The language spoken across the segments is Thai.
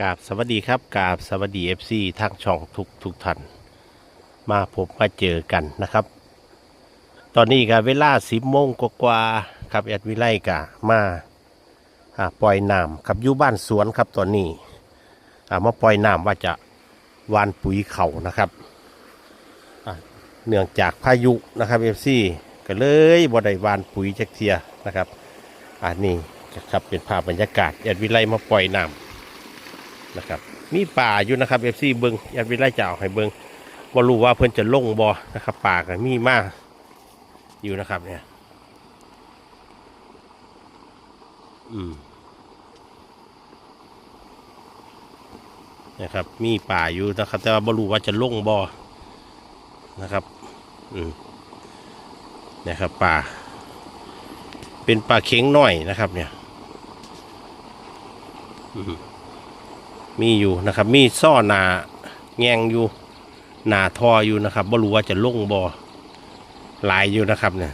กาบสวัสดีครับกาบสวัสดีเอฟซีทางช่องทุกทุกท่านมาพบมาเจอกันนะครับ ตอนนี้ก็เวลาสิบโมงกว่าๆครับแอดวิไลกะมาปล่อยน้ำครับอยู่บ้านสวนครับตอนนี้มาปล่อยน้ำว่าจะวานปุ๋ยเขานะครับเนื่องจากพายุนะครับเอฟซีก็เลยบ่ได้วานปุ๋ยจักเทียนะครับอันนี้ครับเป็นภาพบรรยากาศแอดวิไลมาปล่อยน้ำ นะครับ มีป่าอยู่นะครับเอฟซีเบิงยัดวิไลจะเอาให้เบิงว่ารู้ว่าเพื่อนจะลงบอนะครับป่าก็มีมากอยู่นะครับเนี่ย อืมนะครับ มีป่าอยู่นะครับ แต่ว่าบรู้ว่าจะลงบอนะครับ อืมนะครับป่า เป็นป่าเข็งหน้อยนะครับเนี่ย อืม มีอยู่นะครับ มีซ่อหนาแงงอยู่หนาทออยู่นะครับบ่รู้ว่าจะลงบ่อหลายอยู่นะครับเนี่ย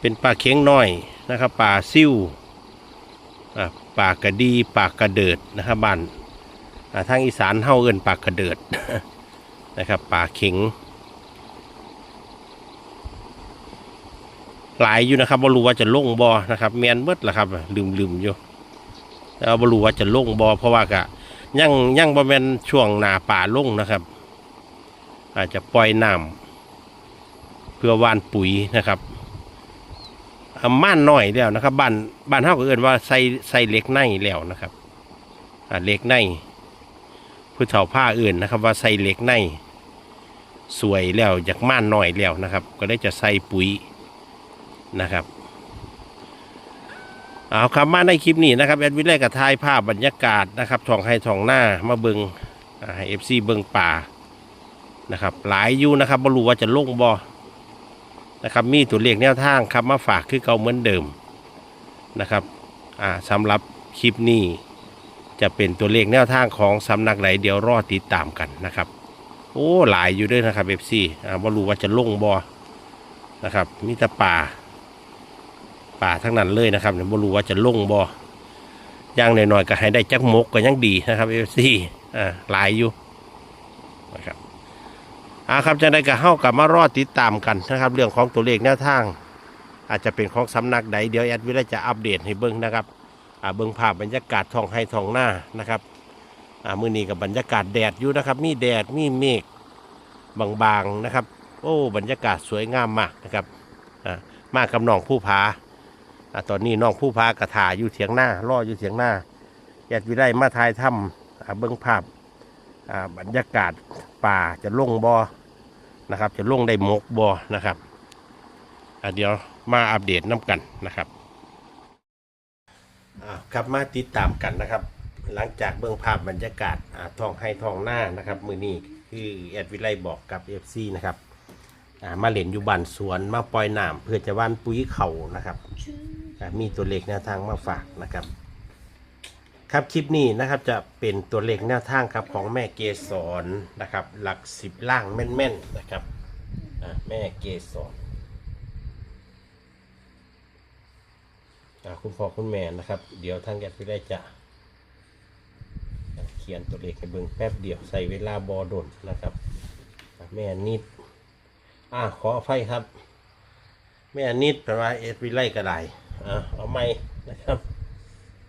เป็นปลาเค็งน้อยนะครับปลาซิ่วปลากระดีปลากระเดิดนะครับบ้านทางอีสานเฮาเอิ้นปลากระเดิดนะครับปลาเข็งหลายอยู่นะครับบ่รู้ว่าจะลงบ่อนะครับ แมนเบิดละครับลืมๆอยู่ แต่ว่าบรูว่าจะลงบอเพราะว่ากะยังยังบ่แม่นช่วงหนาป่าลงนะครับ อาจจะปล่อยน้ำเพื่อว่านปุ๋ยนะครับอาม่านหน้อยแล้วนะครับบ้านบ้านเฮาก็เอิ้นว่าใส่ใส่เหล็กในแล้วนะครับอ่าเหล็กในผู้เฒ่าผ้าอื่นนะครับ ว่าใส่เหล็กในสวยแล้วจากม่านหน้อยแล้วนะครับ ก็ได้จะใส่ปุ๋ยนะครับ เอาครับมาในคลิปนี้นะครับแอดวิไลกับทายภาพบรรยากาศนะครับท่องให้ท่องหน้ามาเบิงเอฟซีเบิงป่านะครับหลายอยู่นะครับบรูว่าจะลงบอนะครับมีตัวเลขแนวทางครับมาฝากคือเก่าเหมือนเดิมนะครับอ่าสำหรับคลิปนี้จะเป็นตัวเลขแนวทางของสำนักไหนเดี๋ยวรอติดตามกันนะครับ โอ้หลายอยู่ด้วยนะครับเอฟซีอ่าบรูว่าจะลงบอนะครับมีแต่ป่า ป่าทั้งนั้นเลยนะครับเนี่ยบ่รู้ว่าจะลงบ่อย่างหน่อยๆก็ให้ได้จักมกก็ยังดีนะครับเอฟซีอ่าหลายอยู่นะครับอ่าครับจะได้ก็เข้ากับมารอดติดตามกันนะครับ เรื่องของตัวเลขแนวทาง อาจจะเป็นของสำนักใดเดี๋ยวแอดวิลจะอัปเดตให้เบิ้งนะครับอ่าเบิ้งภาพบรรยากาศท้องให้ท้องหน้านะครับอ่ามื้อนี้กับบรรยากาศแดดอยู่นะครับ มีแดดมีเมฆบางๆนะครับ โอ้บรรยากาศสวยงามมากนะครับอ่ามากกับน้องผู้ผา ตอนนี้น้องผู้พากระถาอยู่เถียงหน้ารออยู่เถียงหน้าอยากวิได้มาทายถ้ำเบื้องภาพบรรยากาศป่าจะลงบอนะครับ จะลงได้มกบอนะครับเดี๋ยวมาอัปเดตน้ำกันนะครับครับมาติดตามกันนะครับ หลังจากเบื้องภาพบรรยากาศาท้องให้ท้องหน้านะครับ มือนี้คือแอดวิไลบอกกับเอฟซีนะครับามาเล่นอยู่บ้านสวนมาปล่อยน้ำเพื่อจะว่านปุ๋ยเข่านะครับ มีตัวเลขแนวทางมาฝากนะครับ ครับคลิปนี้นะครับจะเป็นตัวเลขแนวทางครับของแม่เกสรนะครับ หลักสิบล่างแม่นๆนะครับแม่เกสรคุณพ่อคุณแม่นะครับ เดี๋ยวทางแกพี่ได้จะเขียนตัวเลขให้เบิ่งแป๊บเดียวใส่เวลาบอดนนะครับ แม่นิดอะขออภัยครับ แม่นิดแปลว่าเอสวิไลก็ได้อ่าเอาไม่นะครับ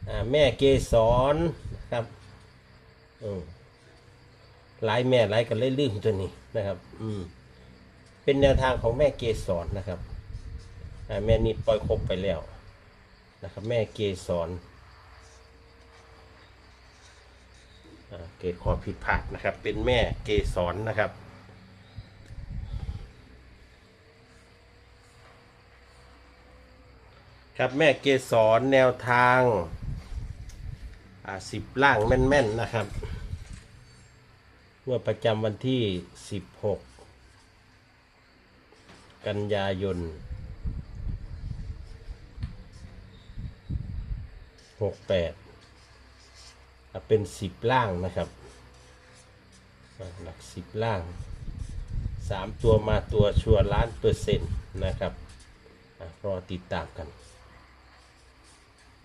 อ่าแม่เกสรนะครับอืมหลายแม่หลายกันเลยลืมตัวนี้นะครับ อืมเป็นแนวทางของแม่เกสรนะครับอ่าแม่นิดปล่อยครบไปแล้วนะครับ แม่เกสรอ่าเกิดความผิดพลาดนะครับ เป็นแม่เกสรนะครับ ครับแม่เกสรแนวทางอ่าสิบล่างแม่น ๆ นะครับงวดประจำวันที่สิบหกกันยายนหกแปดเป็นสิบล่างนะครับ หลักสิบล่างสามตัวมาตัวชัวร์ล้านเปอร์เซ็นต์นะครับรอติดตามกัน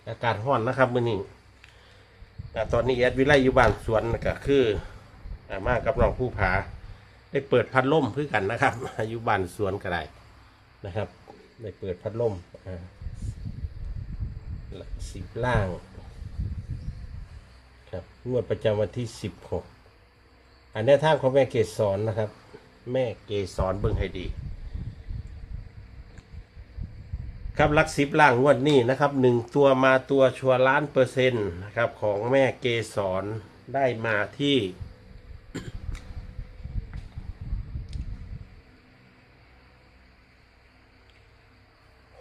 อากาศร้อนนะครับมื้อนี้อ่าตอนนี้แอดวิไลอยู่บ้านสวนก็คือมากับน้องผู้ผา ได้เปิดพัดลมเพื่อกันนะครับอยู่บ้านสวนก็ได้นะครับ ได้เปิดพัดลมหลักสิบล่างครับงวดประจำวันที่สิบหกอันนี้ท่าของแม่เกศรนะครับ แม่เกศรเบิ่งให้ดี ครับลักสิบล่างงวดนี้นะครับหนึ่งตัวมาตัวชัวร์ล้านเปอร์เซ็นต์นะครับของแม่เกศรได้มาที่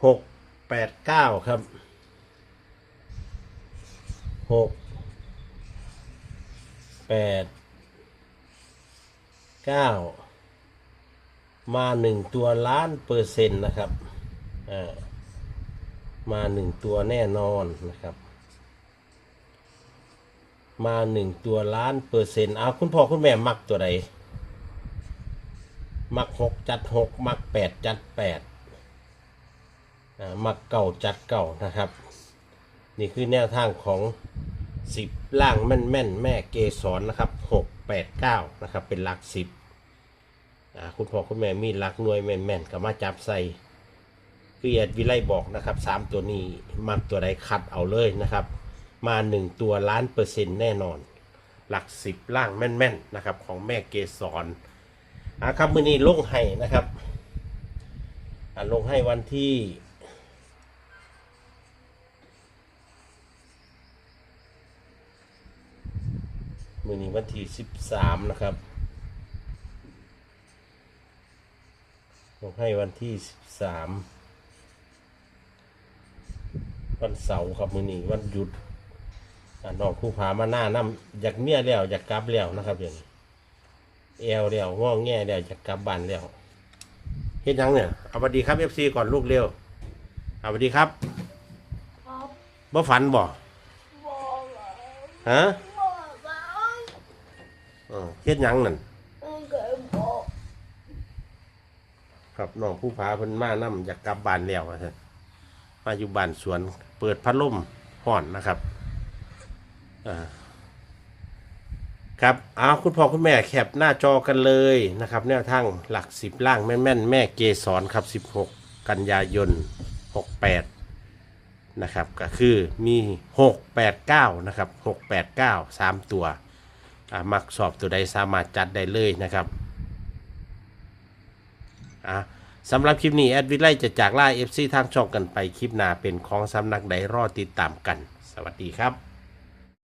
หกแปดเก้าครับหกแปดเก้ามาหนึ่งตัวล้านเปอร์เซ็นต์นะครับอ่า มาหนึ่งตัวแน่นอนนะครับ มาหนึ่งตัวล้านเปอร์เซ็นต์เอาคุณพ่อคุณแม่มักตัวใดมักหกจัดหกมักแปดจัดแปดมักเก่าจัดเก่านะครับ นี่คือแนวทางของสิบล่างแม่นแม่นแม่เกสรนะครับหกแปดเก้านะครับเป็นหลักสิบคุณพ่อคุณแม่มีหลักหน่วยแม่นแม่นก็มาจับใส่ คือแอดวิไลบอกนะครับสามตัวนี้มักตัวใดคัดเอาเลยนะครับ มาหนึ่งตัวล้านเปอร์เซ็นต์แน่นอน หลักสิบล่างแม่นๆนะครับของแม่เกสรอ่าครับมือนี้ลงให้นะครับอ่าลงให้วันที่มือนี้วันที่สิบสามนะครับลงให้วันที่สิบสาม วันเสาร์ครับมือนี้วันหยุดอ่าน้องคู่ผามาหน้าน้ำอยากเมียแล้วอยากกลับแล้วนะครับอย่างนี้แอวแล้วง่องแง่แล้วอยากกลับบ้านแล้วเฮ็ดหยังเนี่ยเอาสวัสดีครับเอฟซีก่อนลูกเร็วเอาสวัสดีครับครับบ่ฝันบ่บอกแล้วฮะบอกแล้วเออเฮ็ดหยังนั่นไม่เคยบอกครับน้องผู้พาเพิ่นมานํอยากกลับบ้านแล้วว่าซั่นมาอยู่บ้านสวน เปิดพัดลมห่อนนะครับอ่าครับเอาคุณพ่อคุณแม่แคปหน้าจอกันเลยนะครับ แนวทางหลักสิบล่างแม่นๆแม่เกสรครับ 16 กันยายน 68 นะครับก็คือมี 689 นะครับ 689 3 ตัวอ่ามักสอบตัวใดสามารถจัดได้เลยนะครับอะ สำหรับคลิปนี้ แอดวิไลจะจากล่าเอฟซีทางช่องกันไปคลิปหน้าเป็นของสำนักใดรอติดตามกัน สวัสดีครับ